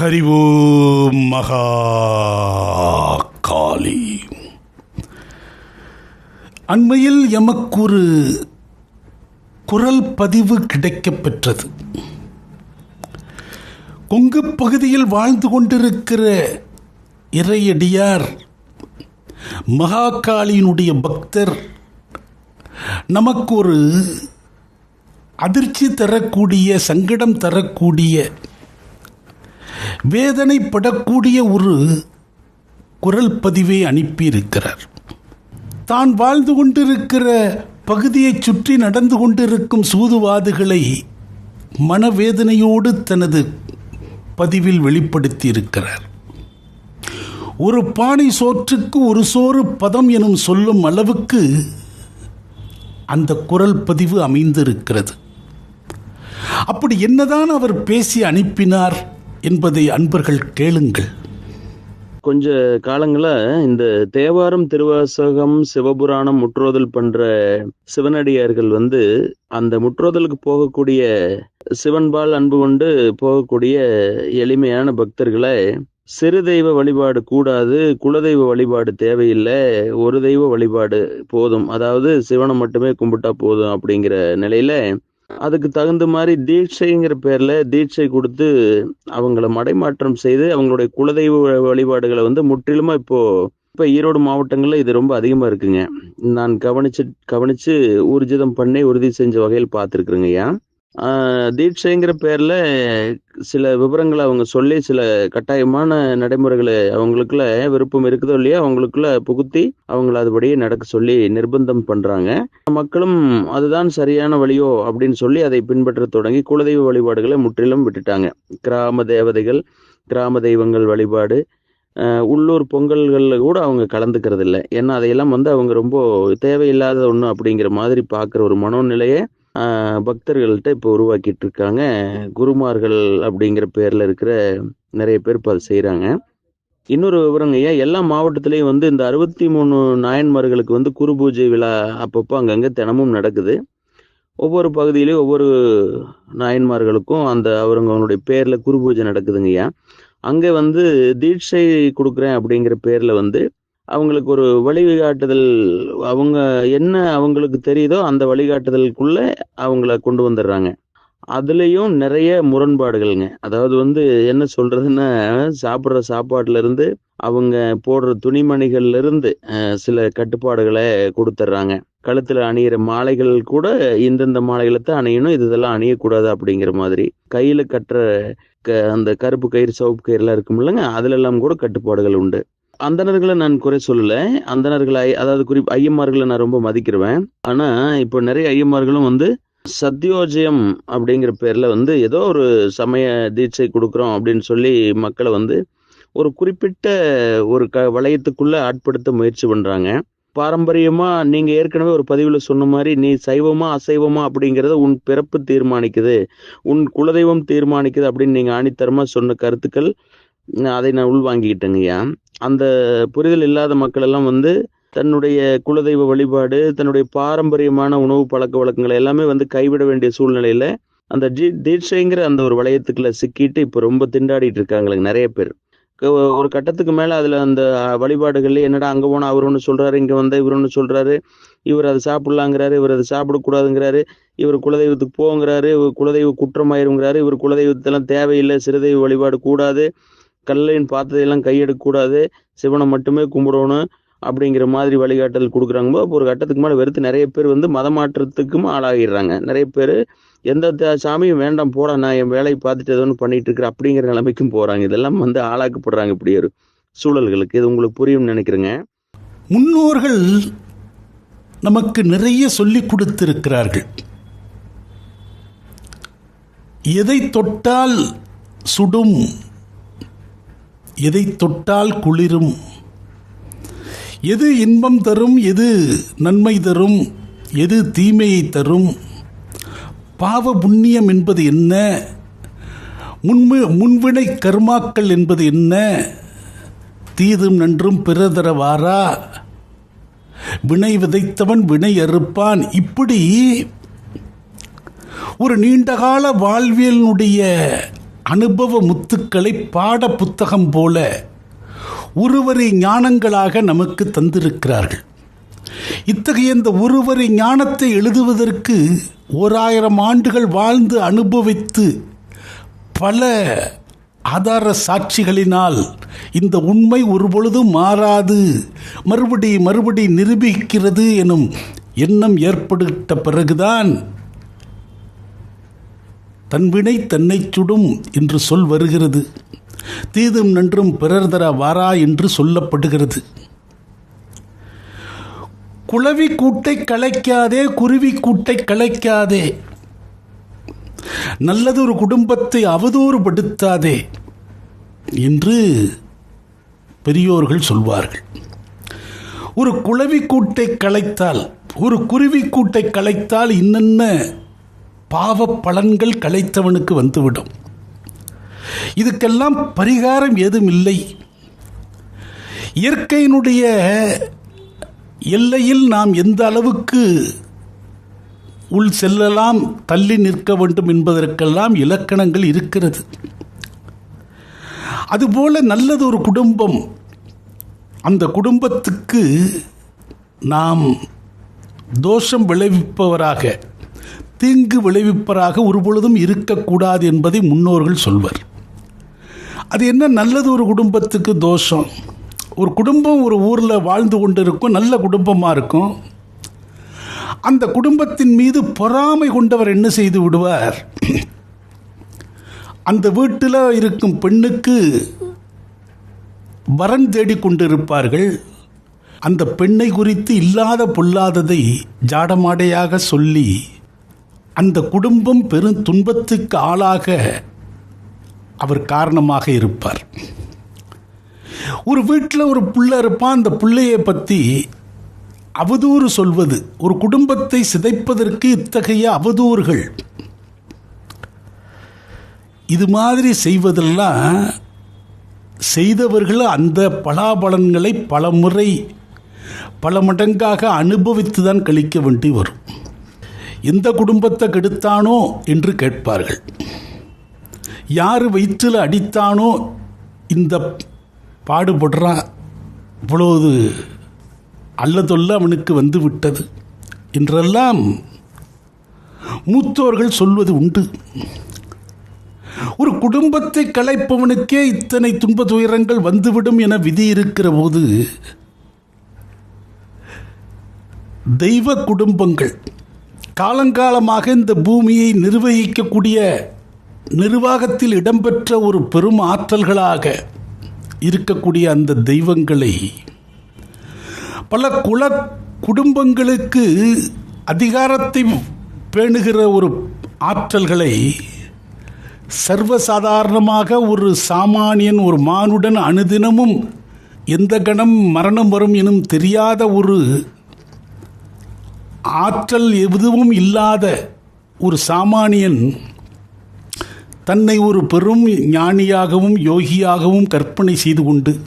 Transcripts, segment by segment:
ஹரி ஓம் மகா காளி அண்மையில் எமக்கொரு குரல் பதிவு கிடைக்கப் பெற்றது கொங்கு பகுதியில் வாழ்ந்து கொண்டிருக்கிற இறையடியார் மகாகாளியினுடைய பக்தர் நமக்கு ஒரு அதிர்ச்சி தரக்கூடிய சங்கடம் தரக்கூடிய வேதனைப்படக்கூடிய ஒரு குரல் பதிவை அனுப்பியிருக்கிறார். தான் வாழ்ந்து கொண்டிருக்கிற பகுதியைச் சுற்றி நடந்து கொண்டிருக்கும் சூதுவாதுகளை மனவேதனையோடு தனது பதிவில் வெளிப்படுத்தியிருக்கிறார். ஒரு பானை சோற்றுக்கு ஒரு சோறு பதம் எனும் சொல்லும் அளவுக்கு அந்த குரல் பதிவு அமைந்திருக்கிறது. அப்படி என்னதான் அவர் பேசி அனுப்பினார் என்பதை அன்பர்கள் கேளுங்கள். கொஞ்ச காலங்கள இந்த தேவாரம் திருவாசகம் சிவபுராணம் முற்றோதல் பண்ற சிவனடியார்கள் வந்து அந்த முற்றோதலுக்கு போகக்கூடிய சிவன்பால் அன்பு கொண்டு போகக்கூடிய எளிமையான பக்தர்களை சிறு தெய்வ வழிபாடு கூடாது குலதெய்வ வழிபாடு தேவையில்லை ஒரு தெய்வ வழிபாடு போதும். அதாவது சிவனை மட்டுமே கும்பிட்டா போதும் அப்படிங்கிற நிலையில அதுக்கு தகுந்த மாதிரி தீட்சைங்கிற பேர்ல தீட்சை கொடுத்து அவங்கள மடைமாற்றம் செய்து அவங்களுடைய குலதெய்வ வழிபாடுகளை வந்து முற்றிலுமா இப்போ இப்ப ஈரோடு மாவட்டங்கள்ல இது ரொம்ப அதிகமா இருக்குங்க. நான் கவனிச்சு கவனிச்சு ஊர்ஜிதம் பண்ணி உறுதி செஞ்ச வகையில் பார்த்துருக்குறேங்க ஐயா. தீட்சைங்கிற பேர்ல சில விவரங்களை அவங்க சொல்லி சில கட்டாயமான நடைமுறைகளை அவங்களுக்குள்ள விருப்பம் இருக்குதோ இல்லையோ அவங்களுக்குள்ள புகுத்தி அவங்கள அதுபடியே நடக்க சொல்லி நிர்பந்தம் பண்றாங்க. மக்களும் அதுதான் சரியான வழியோ அப்படின்னு சொல்லி அதை பின்பற்ற தொடங்கி குலதெய்வ வழிபாடுகளை முற்றிலும் விட்டுட்டாங்க. கிராம தேவதைகள் கிராம தெய்வங்கள் வழிபாடு உள்ளூர் பொங்கல்களில் கூட அவங்க கலந்துக்கிறது இல்லை ஏன்னா அதையெல்லாம் வந்து அவங்க ரொம்ப தேவையில்லாத ஒன்று அப்படிங்கிற மாதிரி பார்க்குற ஒரு மனோநிலையை பக்தர்கள்ட்ட இப்போ உருவாக்கிட்டு இருக்காங்க குருமார்கள் அப்படிங்கிற பேரில் இருக்கிற நிறைய பேர் இப்போ அதை செய்கிறாங்க இன்னொரு விவரங்க ஐயா எல்லா மாவட்டத்திலையும் வந்து இந்த அறுபத்தி மூணு நாயன்மார்களுக்கு வந்து குரு பூஜை விழா அப்பப்போ அங்கங்கே தினமும் நடக்குது. ஒவ்வொரு பகுதியிலையும் ஒவ்வொரு நாயன்மார்களுக்கும் அந்த அவங்களுடைய பேரில் குரு பூஜை நடக்குதுங்க ஐயா அங்கே வந்து தீட்சை கொடுக்குறேன் அப்படிங்கிற பேரில் வந்து அவங்களுக்கு ஒரு வழிகாட்டுதல் அவங்க என்ன அவங்களுக்கு தெரியுதோ அந்த வழிகாட்டுதலுக்குள்ள அவங்கள கொண்டு வந்துடுறாங்க. அதுலேயும் நிறைய முரண்பாடுகள்ங்க. அதாவது வந்து என்ன சொல்றதுன்னா சாப்பிட்ற சாப்பாட்டுல இருந்து அவங்க போடுற துணிமணிகள்ல இருந்து சில கட்டுப்பாடுகளை கொடுத்துட்றாங்க. கழுத்துல அணியிற மாலைகள் கூட இந்தந்த மாலைகளை தான் அணியணும் இதெல்லாம் அணியக்கூடாது அப்படிங்கிற மாதிரி. கையில கட்டுற க அந்த கருப்பு கயிறு சவுப்பு கயிறுலாம் இருக்கும் இல்லைங்க அதுல எல்லாம் கூட கட்டுப்பாடுகள் உண்டு. அந்தணர்களை நான் குறை சொல்லல. அந்தணர்களை அதாவது குறிப் ஐயம்மார்களை நான் ரொம்ப மதிக்கிறேன் ஆனா இப்போ நிறைய ஐயம்மார்களும் வந்து சத்யோஜயம் அப்படிங்கிற பேர்ல வந்து ஏதோ ஒரு சமய தீட்சை கொடுக்குறோம் அப்படின்னு சொல்லி மக்களை வந்து ஒரு குறிப்பிட்ட ஒரு க வளையத்துக்குள்ள ஆட்படுத்த முயற்சி பண்றாங்க. பாரம்பரியமா நீங்க ஏற்கனவே ஒரு பதிவுல சொன்ன மாதிரி நீ சைவமா அசைவமா அப்படிங்கறத உன் பிறப்பு தீர்மானிக்குது. உன் குலதெய்வம் தீர்மானிக்குது அப்படின்னு நீங்க ஆணித்தரமா சொன்ன கருத்துக்கள் அதை நான் உள்வாங்கிக்கிட்டேங்கய்யா. அந்த புரிதல் இல்லாத மக்கள் எல்லாம் வந்து தன்னுடைய குலதெய்வ வழிபாடு தன்னுடைய பாரம்பரியமான உணவு பழக்க வழக்கங்களை எல்லாமே வந்து கைவிட வேண்டிய சூழ்நிலையில அந்த ஜீ தீட்சைங்கிற அந்த ஒரு வளையத்துக்குள்ள சிக்கிட்டு இப்போ ரொம்ப திண்டாடிட்டு இருக்காங்களுக்கு நிறைய பேர். ஒரு கட்டத்துக்கு மேல அதுல அந்த வழிபாடுகள்ல என்னடா அங்க போனா அவர் ஒன்று சொல்றாரு இங்க வந்த இவர் ஒன்று சொல்றாரு இவர் அதை சாப்பிடலாங்கிறாரு இவர் அதை சாப்பிடக்கூடாதுங்கிறாரு இவர் குலதெய்வத்துக்கு போங்கிறாரு இவர் குலதெய்வ குற்றமாயிருங்கிறாரு இவர் குலதெய்வத்தெல்லாம் தேவையில்லை சிறுதெய்வ வழிபாடு கூடாது கல்லையின் பார்த்ததையெல்லாம் கையெடுக்கக்கூடாது சிவனை மட்டுமே கும்பிடணும் அப்படிங்கிற மாதிரி வழிகாட்டல் கொடுக்குறாங்க. அப்போ ஒரு கட்டத்துக்கு மேலே வெறுத்து நிறைய பேர் வந்து மதமாற்றத்துக்கும் ஆளாகிடுறாங்க. நிறைய பேர் எந்த சாமியும் வேண்டாம் போட நான் என் வேலையை பார்த்துட்டு ஏதோ ஒன்று பண்ணிட்டு இருக்கிறேன் அப்படிங்கிற நிலைமைக்கும் போகிறாங்க இதெல்லாம் வந்து ஆளாக்கப்படுறாங்க இப்படி ஒரு சூழல்களுக்கு. இது உங்களுக்கு புரியும்னு நினைக்கிறேங்க. முன்னோர்கள் நமக்கு நிறைய சொல்லிக் கொடுத்திருக்கிறார்கள். எதை தொட்டால் சுடும் எதை தொட்டால் குளிரும்? எது இன்பம் தரும்? எது நன்மை தரும்? எது தீமையை தரும்? பாவ புண்ணியம் என்பது என்ன? முன்மு முன்வினை கர்மாக்கள் என்பது என்ன? தீதும் நன்றும் பிறதரவாரா வினை விதைத்தவன் வினை அறுப்பான். இப்படி ஒரு நீண்டகால வாழ்வியலினுடைய அனுபவ முத்துக்களை பாட புத்தகம் போல உருவரி ஞானங்களாக நமக்கு தந்திருக்கிறார்கள். இத்தகைய இந்த உருவரி ஞானத்தை எழுதுவதற்கு ஓராயிரம் ஆண்டுகள் வாழ்ந்து அனுபவித்து பல ஆதார சாட்சிகளினால் இந்த உண்மை ஒருபொழுதும் மாறாது மறுபடி மறுபடி நிரூபிக்கிறது எனும் எண்ணம் ஏற்படுத்த பிறகுதான் தன்வினை தன்னை சுடும் என்று சொல் வருகிறது. தீதும் நன்றும் பிறர் தர வாரா என்று சொல்லப்படுகிறது. குளவி கூட்டை கலைக்காதே குருவி கூட்டை கலைக்காதே. நல்லதொரு குடும்பத்தை அவதூறுபடுத்தாதே என்று பெரியோர்கள் சொல்வார்கள். ஒரு குளவி கூட்டை கலைத்தால் ஒரு குருவி கூட்டை கலைத்தால் இன்னென்ன பாவ பலன்கள் கலைத்தவனுக்கு வந்துவிடும். இதுக்கெல்லாம் பரிகாரம் ஏதும் இல்லை. இயற்கையினுடைய எல்லையில் நாம் எந்த அளவுக்கு உள் செல்லலாம் தள்ளி நிற்க வேண்டும் என்பதற்கெல்லாம் இலக்கணங்கள் இருக்கிறது. அதுபோல நல்லது ஒரு குடும்பம் அந்த குடும்பத்துக்கு நாம் தோஷம் விளைவிப்பவராக தீங்கு விளைவிப்பராக ஒருபொழுதும் இருக்கக்கூடாது என்பதை முன்னோர்கள் சொல்வர். அது என்ன? நல்லது ஒரு குடும்பத்துக்கு தோஷம். ஒரு குடும்பம் ஒரு ஊரில் வாழ்ந்து கொண்டு இருக்கும் நல்ல குடும்பமாக இருக்கும். அந்த குடும்பத்தின் மீது பொறாமை கொண்டவர் என்ன செய்து விடுவார்? அந்த வீட்டில் இருக்கும் பெண்ணுக்கு வரன் தேடிக்கொண்டிருப்பார்கள் அந்த பெண்ணை குறித்து இல்லாத பொல்லாததை ஜாடமாடையாக சொல்லி அந்த குடும்பம் பெரும் துன்பத்துக்கு ஆளாக அவர் காரணமாக இருப்பார். ஒரு வீட்டில் ஒரு பிள்ளை இருப்பான் அந்த பிள்ளையை பற்றி அவதூறு சொல்வது ஒரு குடும்பத்தை சிதைப்பதற்கு இத்தகைய அவதூறுகள். இது மாதிரி செய்வதெல்லாம் செய்தவர்கள் அந்த பலாபலன்களை பல முறை பல மடங்காக அனுபவித்து தான் கழிக்க வேண்டி வரும். எந்த குடும்பத்தை கெடுத்தானோ என்று கேட்பார்கள். யார் வயிற்றில் அடித்தானோ இந்த பாடுபடுறான் இவ்வளவு அல்லதொல்ல அவனுக்கு வந்து விட்டது என்றெல்லாம் மூத்தோர்கள் சொல்வது உண்டு. ஒரு குடும்பத்தை கலைப்பவனுக்கே இத்தனை துன்ப துயரங்கள் வந்துவிடும் என விதி இருக்கிற போது தெய்வ குடும்பங்கள் காலங்காலமாக இந்த பூமியை நிர்வகிக்கக்கூடிய நிர்வாகத்தில் இடம்பெற்ற ஒரு பெரும் ஆற்றல்களாக இருக்கக்கூடிய அந்த தெய்வங்களை பல குல குடும்பங்களுக்கு அதிகாரத்தை பேணுகிற ஒரு ஆற்றல்களை சர்வசாதாரணமாக ஒரு சாமானியன் ஒரு மானுடன் அனுதினமும் எந்த கணம் மரணம் வரும் எனும் தெரியாத ஒரு ஆற்றல் எதுவும் இல்லாத ஒரு சாமானியன் தன்னை ஒரு பெரும் ஞானியாகவும் யோகியாகவும் கற்பனை செய்து கொண்டு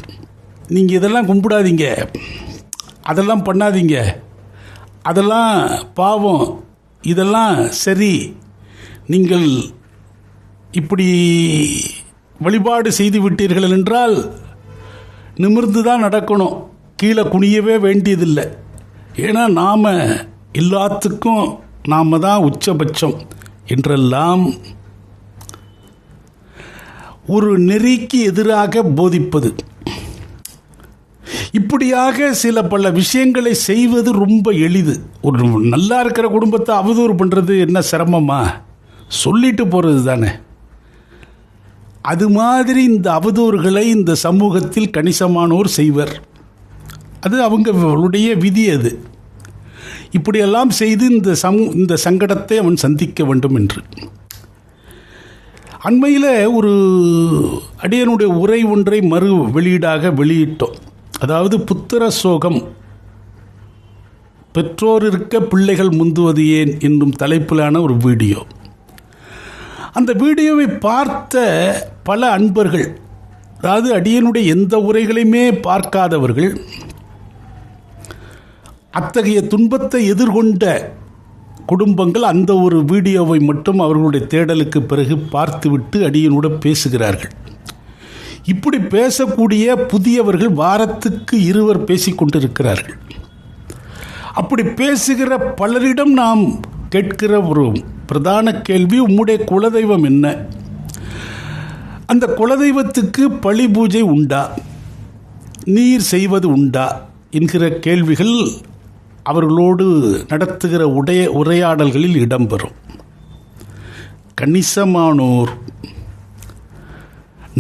நீங்கள் இதெல்லாம் கும்பிடாதீங்க. அதெல்லாம் பண்ணாதீங்க. அதெல்லாம் பாவம். இதெல்லாம் சரி. நீங்கள் இப்படி வழிபாடு செய்து விட்டீர்கள் என்றால் நிமிர்ந்து தான் நடக்கணும். கீழே குனியவே வேண்டியதில்லை. ஏன்னா நாம் எல்லாத்துக்கும் நாம் தான் உச்சபட்சம் என்றெல்லாம் ஒரு நெறிக்கு எதிராக போதிப்பது. இப்படியாக சில பல விஷயங்களை செய்வது ரொம்ப எளிது. ஒரு நல்லா இருக்கிற குடும்பத்தை அவதூறு பண்ணுறது என்ன சிரமமா? சொல்லிட்டு போகிறது தானே. அது மாதிரி இந்த அவதூறுகளை இந்த சமூகத்தில் கணிசமானோர் செய்வர். அது அவங்களுடைய விதி அது. இப்படியெல்லாம் செய்து இந்த சம் இந்த சங்கடத்தை அவன் சந்திக்க வேண்டும் என்று. அண்மையில் ஒரு அடியனுடைய உரை ஒன்றை மறு வெளியீடாக வெளியிட்டோம். அதாவது புத்திர சோகம். பெற்றோர் இருக்க பிள்ளைகள் முந்துவது ஏன் என்னும் தலைப்பிலான ஒரு வீடியோ. அந்த வீடியோவை பார்த்த பல அன்பர்கள் அதாவது அடியனுடைய எந்த உரைகளையுமே பார்க்காதவர்கள் அத்தகைய துன்பத்தை எதிர்கொண்ட குடும்பங்கள் அந்த ஒரு வீடியோவை மட்டும் அவர்களுடைய தேடலுக்கு பிறகு பார்த்துவிட்டு அடியனுடன் பேசுகிறார்கள். இப்படி பேசக்கூடிய புதியவர்கள் வாரத்துக்கு இருவர் பேசிக்கொண்டிருக்கிறார்கள் அப்படி பேசுகிற பலரிடம் நாம் கேட்கிற ஒரு பிரதான கேள்வி உம்முடைய குலதெய்வம் என்ன? அந்த குலதெய்வத்துக்கு பழி பூஜை உண்டா? நீர் செய்வது உண்டா? என்கிற கேள்விகள் அவர்களோடு நடத்துகிற உடைய உரையாடல்களில் இடம்பெறும். கணிசமானோர்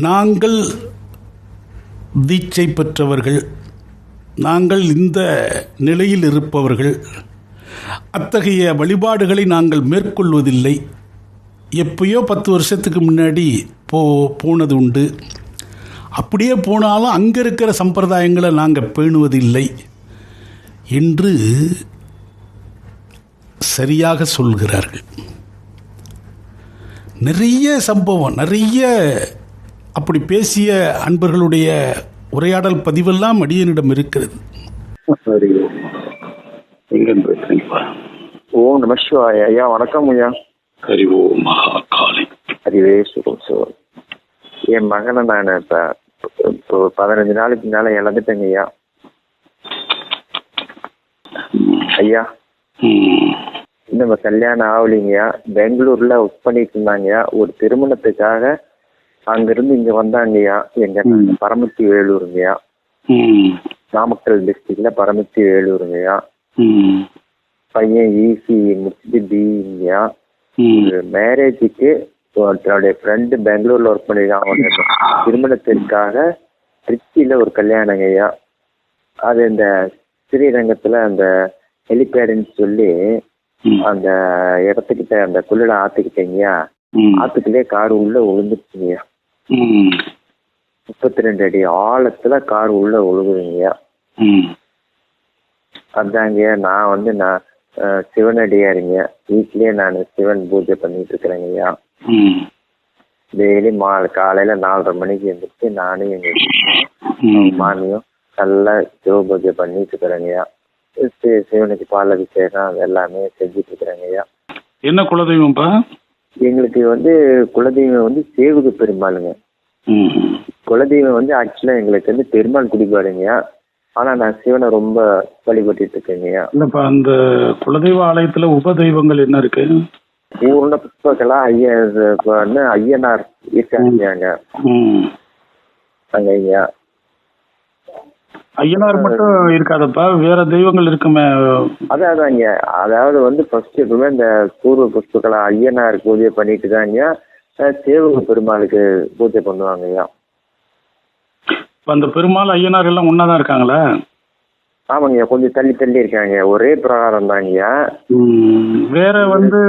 நாங்கள் தீட்சை பெற்றவர்கள் நாங்கள் இந்த நிலையில் இருப்பவர்கள் அத்தகைய வழிபாடுகளை நாங்கள் மேற்கொள்வதில்லை. எப்பயோ பத்து வருஷத்துக்கு முன்னாடி போ போனது உண்டு. அப்படியே போனாலும் அங்கே இருக்கிற சம்பிரதாயங்களை நாங்கள் பேணுவதில்லை. என்று சரியாக சொல்கிறார்கள். நிறைய சம்பவம் நிறைய அப்படி பேசிய அன்பர்களுடைய உரையாடல் பதிவெல்லாம் அடியனிடம் இருக்கிறது. ஓம் நம சிவாய. ஐயா வணக்கம் ஐயா. ஹரி ஓம் மகா காளி அறிவே சுகம் சிவம் என் மகனை நான் இப்போ பதினஞ்சு நாளைக்கு மேலே இழந்துட்டேங்க ஐயா. ஐயா ம். இன்னும் கல்யாணம் ஆகலைங்கய்யா பெங்களூர்ல ஒர்க் பண்ணிட்டு இருந்தாங்கய்யா ஒரு திருமணத்துக்காக அங்கிருந்து இங்க வந்தாங்கய்யா எங்க. பரமத்தி வேலூருங்கய்யா. நாமக்கல் டிஸ்ட்ரிக்ட்ல பரமத்தி வேலூருங்கய்யா. பையன் ஈசி முடிச்சுட்டு பிஇங்கய்யா. மேரேஜுக்கு ஃப்ரெண்டு பெங்களூர்ல ஒர்க் பண்ணிருக்கான் திருமணத்திற்காக திருச்சியில ஒரு கல்யாணங்க ஐயா அது இந்த ஸ்ரீரங்கத்துல அந்த ஹெலிபேடுன்னு சொல்லி. அந்த இடத்துக்கிட்ட அந்த குள்ளட ஆத்துக்கிட்டங்கய்யா ம். ஆத்துக்குள்ளே கார் உள்ள விழுந்துருச்சுங்கய்யா. முப்பத்தி ரெண்டு அடி ஆழத்துல கார் உள்ள விழுகுதுங்கய்யா ம். அதாங்கய்யா நான் வந்து நான் அஹ், சிவனடியாருங்க வீட்லயே நான் சிவன் பூஜை பண்ணிட்டு இருக்கிறேங்கய்யா. டெய்லி மா காலையில நாலரை மணிக்கு எழுந்திரிச்சு நானும் எங்க. மாமியும் நல்லா சிவ பூஜை பண்ணிட்டு இருக்கிறேங்கய்யா சிவனுக்கு பால் அபிஷேகம் அது எல்லாமே செஞ்சுட்டு இருக்கிறேங்கய்யா என்ன குலதெய்வம்ப்பா? எங்களுக்கு வந்து குலதெய்வம் வந்து சேவுக பெருமாளுங்க. குலதெய்வம் வந்து ஆக்சுவலா எங்களுக்கு வந்து பெருமாள் குடிப்பாருங்கய்யா ஆனா நான் சிவனை ரொம்ப வழிபட்டுட்டு இருக்கேங்கய்யா இல்லப்பா அந்த குலதெய்வ ஆலயத்துல உபதெய்வங்கள் என்ன இருக்கு? பூர்ண புஷ்பகலா ஐயர் ஐயனார் இருக்காங்க. அங்க ஐயா. ஐயனார் மட்டும் இருக்காதப்பா வேற தெய்வங்கள் இருக்குமே. அதான் அதாங்க அதாவது வந்து ஃபர்ஸ்ட் எப்பவுமே இந்த பூர்வ புஷ்பகலா ஐயனார் பூஜை பண்ணிட்டு தாங்க சேவக பெருமாளுக்கு பூஜை பண்ணுவாங்க ஐயா. அந்த பெருமாள் ஐயனார் எல்லாம் ஒன்னாதான் இருக்காங்களா? ஆமாங்கய்யா கொஞ்சம் தள்ளி தள்ளி இருக்காங்க. ஒரே பிரகாரம் தாங்கய்யா. வேற வந்து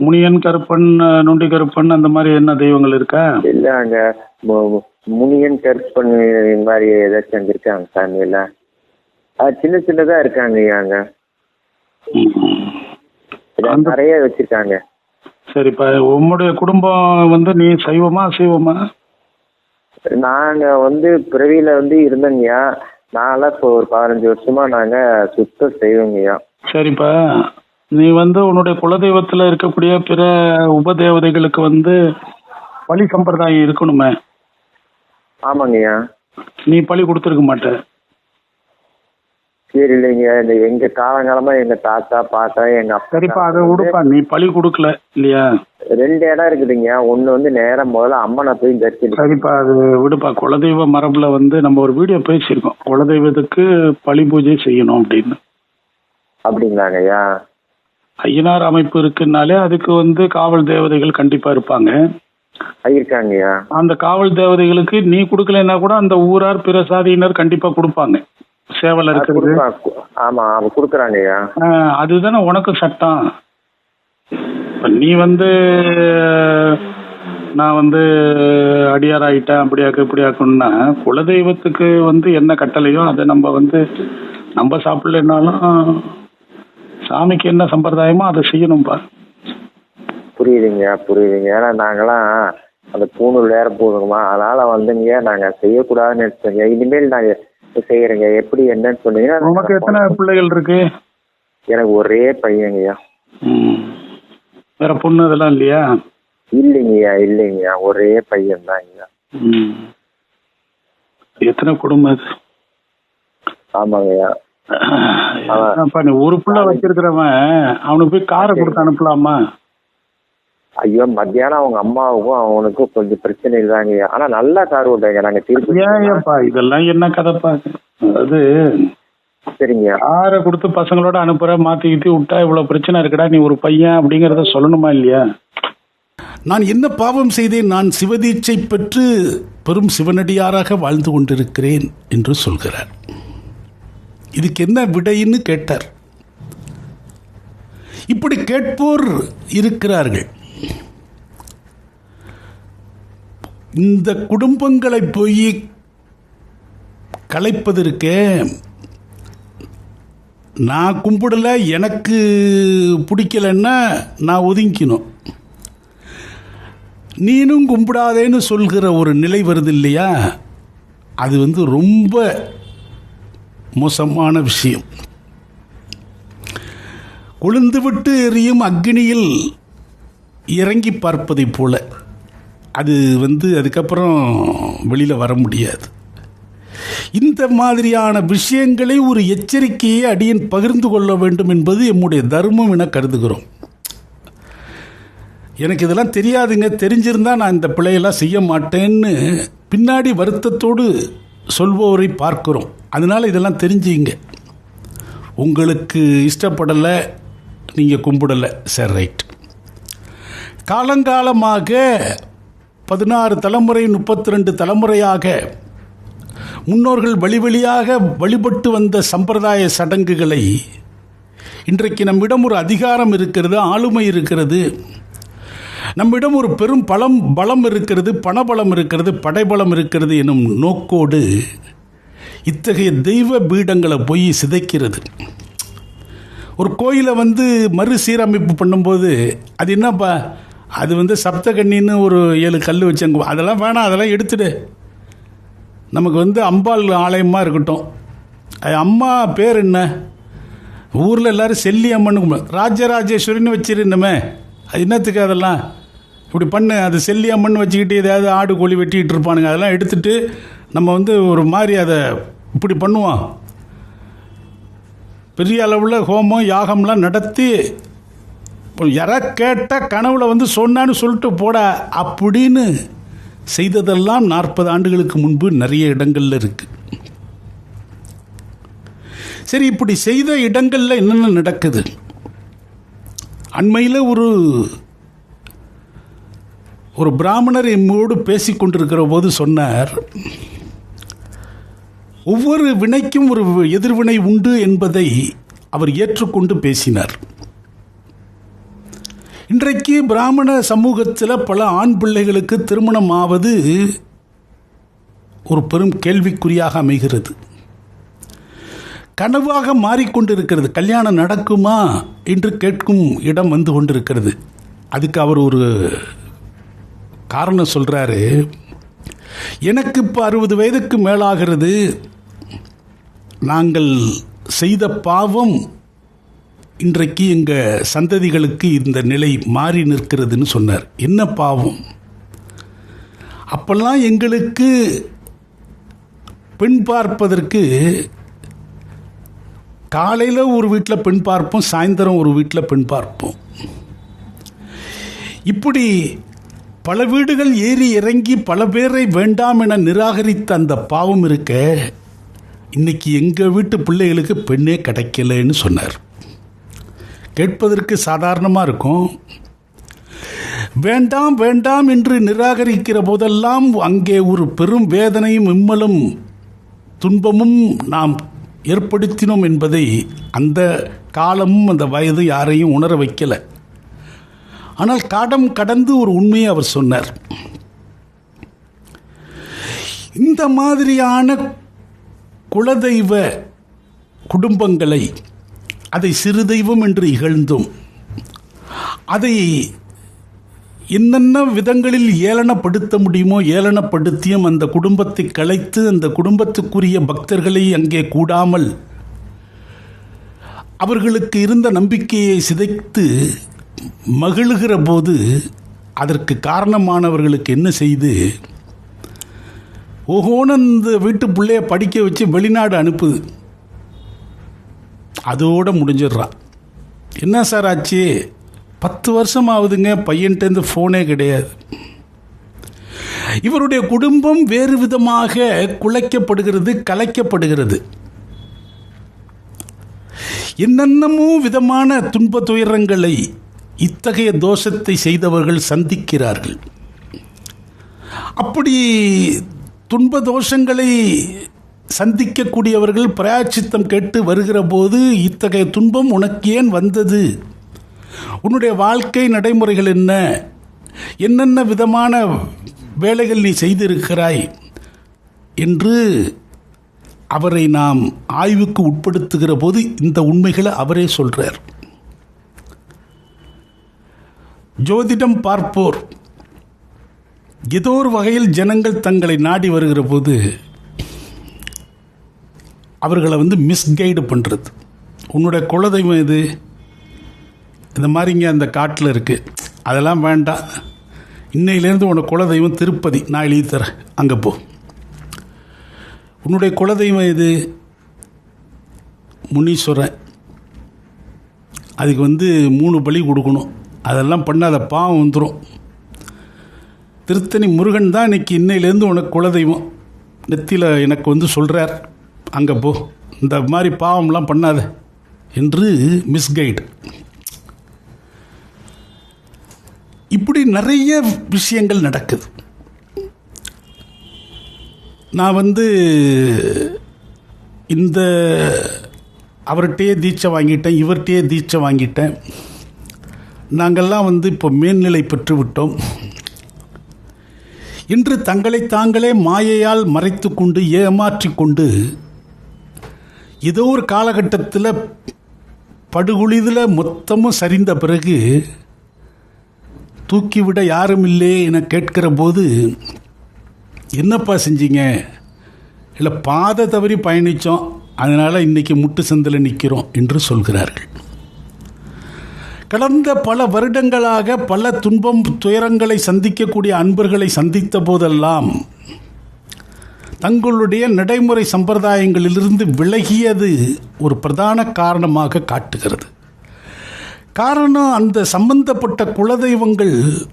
முனியன் கருப்பன் நொண்டி கருப்பன் அந்த மாதிரி என்ன தெய்வங்கள் இருக்கா? இல்ல அங்க முனியன் கற்பன் இந்த மாதிரி ஏதாச்சும் அங்க இருக்காங்க சாமியில அது சின்ன சின்னதா இருக்காங்க அங்க. இதை நிறைய வச்சிருக்காங்க. சரிப்பா உம்முடைய குடும்பம் வந்து நீ சைவமா அசைவமா? நாங்க வந்து பிறவியில வந்து இருந்தோங்கய்யா நான்லாம் இப்போ ஒரு பதினஞ்சு வருஷமா நாங்க சுத்த செய்வோங்கய்யா சரிப்பா நீ வந்து உன்னுடைய குலதெய்வத்துல இருக்கக்கூடிய பிற உபதேவதைகளுக்கு வந்து பலி சம்பிரதாயம் இருக்கணுமே. ஆமாங்கய்யா. நீ பலி கொடுத்துருக்க மாட்ட. சரி இல்லைங்க இந்த எங்க காலங்காலமா எங்க தாத்தா பாட்டா எங்க அப்பா சரிப்பா அதை விடுப்பா நீ பலி கொடுக்கல இல்லையா? ரெண்டு இடம் இருக்குதுங்க ஒண்ணு வந்து நேரா முதல்ல அம்மனை போய் தரிசிட்டு சரிப்பா அது விடுப்பா. குலதெய்வ மரபுல வந்து நம்ம ஒரு வீடியோ பேசியிருக்கோம். குலதெய்வத்துக்கு பலி பூஜை செய்யணும் அப்படின்னு. அப்படிங்களாங்க ஐயா ஐயனார் அமைப்பு இருக்குன்னாலே அதுக்கு வந்து காவல் தேவதைகள் கண்டிப்பா இருப்பாங்க. இருக்காங்கய்யா அந்த காவல் தேவதைகளுக்கு நீ கொடுக்கலைன்னா கூட அந்த ஊரார் பிற சாதியினர் கண்டிப்பா கொடுப்பாங்க. சேவல் இருக்கிறது ஆமா அவ கொடுக்குறாங்கய்யா. அதுதானே உனக்கு சட்டம். நீ வந்து நான் வந்து அடியார் ஆயிட்டேன் அப்படியாக்க இப்படியாக்கணும்னா குலதெய்வத்துக்கு வந்து என்ன கட்டளையோ அதை நம்ம வந்து நம்ம சாப்பிடலைன்னாலும் சாமிக்கு என்ன சம்பிரதாயமோ அதை செய்யணும்பா. புரியுதுங்க புரியுதுங்க. ஏன்னா நாங்களாம் அந்த பூணூல் வேற போதுங்கம்மா. அதனால வந்துங்க நாங்க செய்யக்கூடாதுன்னு நினைச்சோங்க இனிமேல் நாங்க செய்யறேங்க. எப்படி என்னன்னு சொன்னீங்கன்னா உனக்கு எத்தனை பிள்ளைகள் இருக்கு? எனக்கு ஒரே பையங்கய்யா. வேற பொண்ணு இதெல்லாம் இல்லையா? இல்லைங்கய்யா இல்லைங்கய்யா. ஒரே பையன் ம். எத்தனை குடும்பம் அது? ஆமாங்கய்யா. ஒரு புள்ள வச்சிருக்கிறவன் அவனுக்கு போய் காரை கொடுத்து அனுப்பலாமா? ஐயோ மத்தியானம் அவங்க அம்மாவுக்கும் அவனுக்கும் கொஞ்சம் பிரச்சனை இல்லைங்கய்யா ஆனா நல்லா கார் ஓட்டுங்க நாங்க திருப்பி இதெல்லாம் என்ன கதைப்பா? அது சரிங்கய்யா காரை கொடுத்து பசங்களோட அனுப்புற மாத்தி கித்தி விட்டா இவ்வளவு பிரச்சனை இருக்குடா நீ ஒரு பையன் அப்படிங்கறத சொல்லணுமா இல்லையா? நான் என்ன பாவம் செய்தேன்? நான் சிவதீட்சை பெற்று பெரும் சிவனடியாராக வாழ்ந்து கொண்டிருக்கிறேன் என்று சொல்கிறார். இதுக்கு என்ன விடைன்னு கேட்டார். இப்படி கேட்போர் இருக்கிறார்கள். இந்த குடும்பங்களை போய் கலைப்பதற்கே நான் கும்பிடல எனக்கு பிடிக்கலன்னா நான் ஒதுங்கிக்கணும். நீனும் கும்பிடாதேன்னு சொல்கிற ஒரு நிலை வருது இல்லையா? அது வந்து ரொம்ப மோசமான விஷயம். கொழுந்து விட்டு எரியும் அக்னியில் இறங்கி பார்ப்பதைப் போல் அது வந்து அதுக்கப்புறம் வெளியில் வர முடியாது. இந்த மாதிரியான விஷயங்களை ஒரு எச்சரிக்கையை அடியன் பகிர்ந்து கொள்ள வேண்டும் என்பது எம்முடைய தர்மம் என கருதுகிறோம். எனக்கு இதெல்லாம் தெரியாதுங்க. தெரிஞ்சிருந்தால் நான் இந்த பிழையெல்லாம் செய்ய மாட்டேன்னு பின்னாடி வருத்தத்தோடு சொல்பவரை பார்க்கிறோம். அதனால் இதெல்லாம் தெரிஞ்சுங்க. உங்களுக்கு இஷ்டப்படலை நீங்கள் கும்பிடலை. சரி ரைட். காலங்காலமாக பதினாறு தலைமுறை முப்பத்தி ரெண்டு தலைமுறையாக முன்னோர்கள் வழி வழியாக வழிபட்டு வந்த சம்பிரதாய சடங்குகளை இன்றைக்கு நம்மிடம் ஒரு அதிகாரம் இருக்கிறது ஆளுமை இருக்கிறது. நம்மிடம் ஒரு பெரும் பலம் பலம் இருக்கிறது பணபலம் இருக்கிறது படைபலம் இருக்கிறது எனும் நோக்கோடு இத்தகைய தெய்வ பீடங்களை போய் சிதைக்கிறது. ஒரு கோயிலை வந்து மறுசீரமைப்பு பண்ணும்போது அது என்னப்பா அது வந்து சப்தகன்னின்னு ஒரு ஏழு கல் வச்சங்க அதெல்லாம் வேணாம் அதெல்லாம் எடுத்துடு. நமக்கு வந்து அம்பாள் ஆலயமாக இருக்கட்டும். அது அம்மா பேர் என்ன? ஊரில் எல்லோரும் செல்லி அம்மன்னு கும்பிடு- ராஜராஜேஸ்வரின்னு வச்சிருந்தமே அது என்னத்துக்கு அதெல்லாம்? இப்படி பண்ணு அது செல்லி அம்மன் வச்சுக்கிட்டு ஏதாவது ஆடு கோழி வெட்டிக்கிட்டு இருப்பானுங்க. அதெல்லாம் எடுத்துட்டு நம்ம வந்து ஒரு மாதிரி அதை இப்படி பண்ணுவோம். பெரிய அளவில் ஹோமம் யாகம்லாம் நடத்தி யாரா கேட்டால் கனவுல வந்து சொன்னான்னு சொல்லிட்டு போட அப்படின்னு செய்ததெல்லாம் நாற்பது ஆண்டுகளுக்கு முன்பு நிறைய இடங்களில் இருக்கு. சரி இப்படி செய்த இடங்களில் என்னென்ன நடக்குது? அண்மையில் ஒரு ஒரு பிராமணர் எம்மோடு பேசி கொண்டிருக்கிற போது சொன்னார் ஒவ்வொரு வினைக்கும் ஒரு எதிர்வினை உண்டு என்பதை அவர் ஏற்றுக்கொண்டு பேசினார். இன்றைக்கு பிராமண சமூகத்தில் பல ஆண் பிள்ளைகளுக்கு திருமணம் ஆவது ஒரு பெரும் கேள்விக்குறியாக அமைகிறது. கனவாக மாறிக்கொண்டிருக்கிறது. கல்யாணம் நடக்குமா என்று கேட்கும் இடம் வந்து கொண்டிருக்கிறது. அதுக்கு அவர் ஒரு காரணம் சொல்கிறாரு எனக்கு இப்போ அறுபது வயதுக்கு மேலாகிறது. நாங்கள் செய்த பாவம் இன்றைக்கு எங்கள் சந்ததிகளுக்கு இந்த நிலை மாறி நிற்கிறதுன்னு சொன்னார். என்ன பாவம்? அப்பெல்லாம் எங்களுக்கு பெண் பார்ப்பதற்கு காலையில் ஒரு வீட்டில் பெண் பார்ப்போம் சாயந்தரம் ஒரு வீட்டில் பெண் பார்ப்போம். இப்படி பல வீடுகள் ஏறி இறங்கி பல பேரை வேண்டாம் என நிராகரித்த அந்த பாவம் இருக்க இன்னைக்கு எங்கள் வீட்டு பிள்ளைகளுக்கு பெண்ணே கிடைக்கலன்னு சொன்னார். கேட்பதற்கு சாதாரணமாக இருக்கும். வேண்டாம் வேண்டாம் என்று நிராகரிக்கிற போதெல்லாம் அங்கே ஒரு பெரும் வேதனையும் இம்மலும் துன்பமும் நாம் ஏற்படுத்தினோம் என்பதை அந்த காலமும் அந்த வயது யாரையும் உணர வைக்கலை. ஆனால் காடம் கடந்து ஒரு உண்மையை அவர் சொன்னார். இந்த மாதிரியான குலதெய்வ குடும்பங்களை அதை சிறு தெய்வம் என்று இகழ்ந்தும் அதை என்னென்ன விதங்களில் ஏளனப்படுத்த முடியுமோ ஏளனப்படுத்தியும் அந்த குடும்பத்தை கலைத்து அந்த குடும்பத்துக்குரிய பக்தர்களை அங்கே கூடாமல் அவர்களுக்கு இருந்த நம்பிக்கையை சிதைத்து மகிழுகிற போது அதற்கு காரணமானவர்களுக்கு என்ன செய்து ஓஹோன்னு அந்த வீட்டு பிள்ளைய படிக்க வச்சு வெளிநாடு அனுப்புது அதோடு முடிஞ்சிடுறான் என்ன சார் ஆச்சு? பத்து வருஷம் ஆகுதுங்க பையன்கிட்டேருந்து ஃபோனே கிடையாது. இவருடைய குடும்பம் வேறு விதமாக குலைக்கப்படுகிறது கலைக்கப்படுகிறது. என்னென்னமோ விதமான துன்ப துயரங்களை இத்தகைய தோஷத்தை செய்தவர்கள் சந்திக்கிறார்கள். அப்படி துன்ப தோஷங்களை சந்திக்கக்கூடியவர்கள் பிராயச்சித்தம் கேட்டு வருகிற போது இத்தகைய துன்பம் உனக்கு ஏன் வந்தது? உன்னுடைய வாழ்க்கை நடைமுறைகள் என்ன? என்னென்ன விதமான வேலைகள் நீ செய்திருக்கிறாய்? என்று அவரை நாம் ஆய்வுக்கு உட்படுத்துகிற போது இந்த உண்மைகளை அவரே சொல்றார். ஜோதிடம் பார்ப்போர். ஏதோ ஒரு வகையில் ஜனங்கள் தங்களை நாடி வருகிற போது அவர்களை வந்து மிஸ்கைடு பண்ணுறது உன்னுடைய குலதெய்வம் இது இந்த மாதிரி இங்கே அந்த காட்டில் இருக்குது அதெல்லாம் வேண்டாம். இன்னையிலேருந்து உன்னோட குலதெய்வம் திருப்பதி. நான் எழுதி தரேன். அங்கே போ. உன்னுடைய குலதெய்வம் இது முனீஸ்வரன். அதுக்கு வந்து மூணு பலி கொடுக்கணும். அதெல்லாம் பண்ணாத பாவம் வந்துடும் திருத்தணி முருகன் தான் இன்னைக்கு இன்னையிலேருந்து உனக்கு குலதெய்வம். நெத்தியில் எனக்கு வந்து சொல்கிறார் அங்கே போ. இந்த மாதிரி பாவம்லாம் பண்ணாத. என்று மிஸ்கைடு இப்படி நிறைய விஷயங்கள் நடக்குது. நான் வந்து இந்த அவர்கிட்டயே தீட்சை வாங்கிட்டேன் இவர்கிட்டயே தீட்சை வாங்கிட்டேன். நாங்கள்லாம் வந்து இப்போ மேல்நிலை பெற்று விட்டோம். இன்று தங்களை தாங்களே மாயையால் மறைத்து கொண்டு ஏமாற்றி கொண்டு ஏதோ ஒரு காலகட்டத்தில் படுகுழிதில் மொத்தமும் சரிந்த பிறகு தூக்கிவிட யாரும் இல்லையே என கேட்கிற போது என்னப்பா செஞ்சீங்க? இல்லை பாதை தவறி பயணித்தோம் அதனால் இன்றைக்கி முட்டு சந்தில் நிற்கிறோம் என்று சொல்கிறார்கள். கடந்த பல வருடங்களாக பல துன்பம் துயரங்களை சந்திக்கக்கூடிய அன்பர்களை சந்தித்த போதெல்லாம் தங்களுடைய நடைமுறை சம்பிரதாயங்களிலிருந்து விலகியது ஒரு பிரதான காரணமாக காட்டுகிறது. காரணம் அந்த சம்பந்தப்பட்ட குலதெய்வங்கள்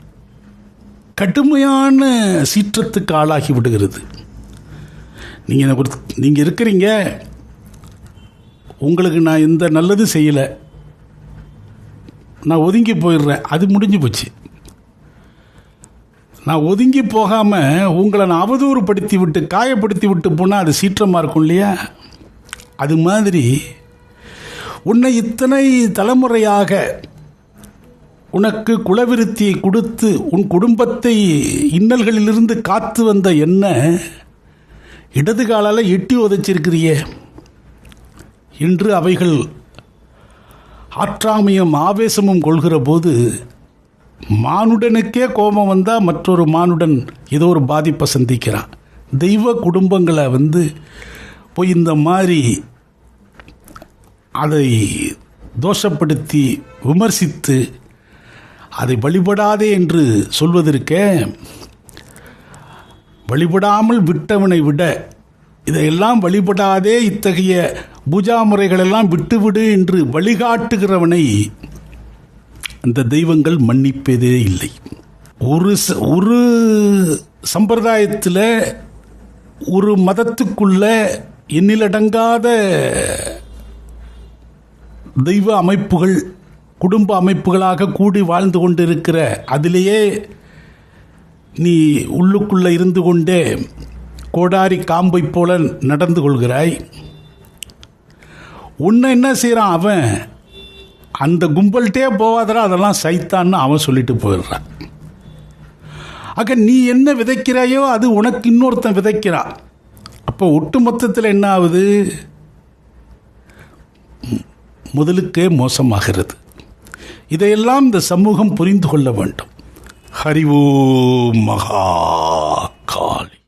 கடுமையான சீற்றத்துக்கு ஆளாகி விடுகிறது. நீங்கள் ஒரு நீங்கள் இருக்கிறீங்க. உங்களுக்கு நான் எந்த நல்லதும் செய்யலை. நான் ஒதுங்கி போயிடுறேன். அது முடிஞ்சு போச்சு. நான் ஒதுங்கி போகாமல் உங்களை நான் அவதூறுப்படுத்தி விட்டு காயப்படுத்தி விட்டு போனால் அது சீற்றமாக இருக்கும் இல்லையா? அது மாதிரி உன்னை இத்தனை தலைமுறையாக உனக்கு குலவிருத்தியை கொடுத்து உன் குடும்பத்தை இன்னல்களிலிருந்து காத்து வந்த என்ன இடது காலால் எட்டி உதைச்சிருக்கிறியே? என்று அவைகள் ஆற்றாமையும் ஆவேசமும் கொள்கிற போது மானுடனுக்கே கோபம் வந்தால் மற்றொரு மானுடன் ஏதோ ஒரு பாதிப்பை சந்திக்கிறான். தெய்வ குடும்பங்களை வந்து போய் இந்த மாதிரி அதை தோஷப்படுத்தி விமர்சித்து அதை வழிபடாதே என்று சொல்வதற்க வழிபடாமல் விட்டவனை விட இதையெல்லாம் வழிபடாதே இத்தகைய பூஜா முறைகளெல்லாம் விட்டுவிடு என்று வழிகாட்டுகிறவனை அந்த தெய்வங்கள் மன்னிப்பதே இல்லை. ஒரு ச- ஒரு சம்பிரதாயத்தில் ஒரு மதத்துக்குள்ள எண்ணிலடங்காத தெய்வ அமைப்புகள் குடும்ப அமைப்புகளாக கூடி வாழ்ந்து கொண்டிருக்கிற அதிலேயே நீ உள்ளுக்குள்ளே இருந்து கொண்டே கோடாரி காம்பை போல நடந்து கொள்கிறாய். உன்னை என்ன செய்கிறான் அவன்? அந்த கும்பல்கிட்டே போவாதரா அதெல்லாம் சைத்தான்னு அவன் சொல்லிட்டு போயிடுறான் ஆக நீ என்ன விதைக்கிறாயோ அது உனக்கு இன்னொருத்தன் விதைக்கிறான் அப்போ ஒட்டு மொத்தத்தில் என்ன ஆகுது? முதலுக்கே மோசமாகிறது. இதையெல்லாம் இந்த சமூகம் புரிந்து கொள்ள வேண்டும். ஹரிவோ மகா காளி.